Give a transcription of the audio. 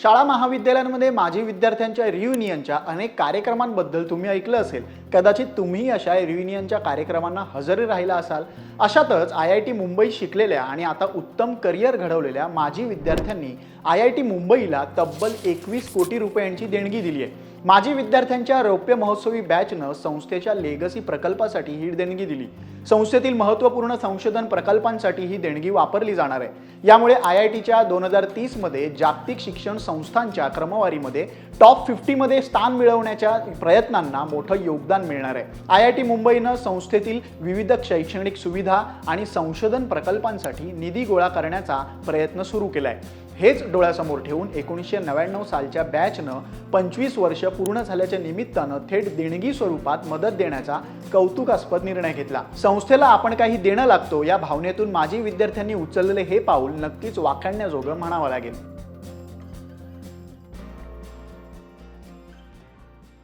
शाळा महाविद्यालयांमध्ये माजी विद्यार्थ्यांच्या रियुनियनच्या अनेक कार्यक्रमांबद्दल तुम्ही ऐकलं असेल. कदाचित तुम्ही अशा रियुनियनच्या कार्यक्रमांना हजर राहिला असाल. अशातच आय आय टी मुंबई शिकलेल्या आणि आता उत्तम करिअर घडवलेल्या माजी विद्यार्थ्यांनी आय आय टी मुंबईला तब्बल एकवीस कोटी रुपयांची देणगी दिली आहे. माजी विद्यार्थ्यांच्या रौप्य महोत्सवी बॅचनं संस्थेच्या लेगसी प्रकल्पासाठी ही देणगी दिली. संस्थेतील महत्त्वपूर्ण संशोधन प्रकल्पांसाठी ही देणगी वापरली जाणार आहे. यामुळे आय आय टीच्या दोन हजार तीसमध्ये जागतिक शिक्षण संस्थांच्या क्रमवारीमध्ये टॉप फिफ्टीमध्ये स्थान मिळवण्याच्या प्रयत्नांना मोठं योगदान मिळणार आहे. आय आय टी मुंबईनं संस्थेतील विविध शैक्षणिक सुविधा आणि संशोधन प्रकल्पांसाठी निधी गोळा करण्याचा प्रयत्न सुरू केला आहे हेच डोळ्यासमोर ठेवून एकोणीसशे नव्याण्णव सालच्या बॅचनं पंचवीस वर्ष पूर्ण झाल्याच्या निमित्तानं थेट देणगी स्वरूपात मदत देण्याचा कौतुकास्पद निर्णय घेतला. संस्थेला आपण काही देणं लागतो या भावनेतून माजी विद्यार्थ्यांनी उचललेले हे पाऊल नक्कीच वाखाणण्याजोगं म्हणावं लागेल.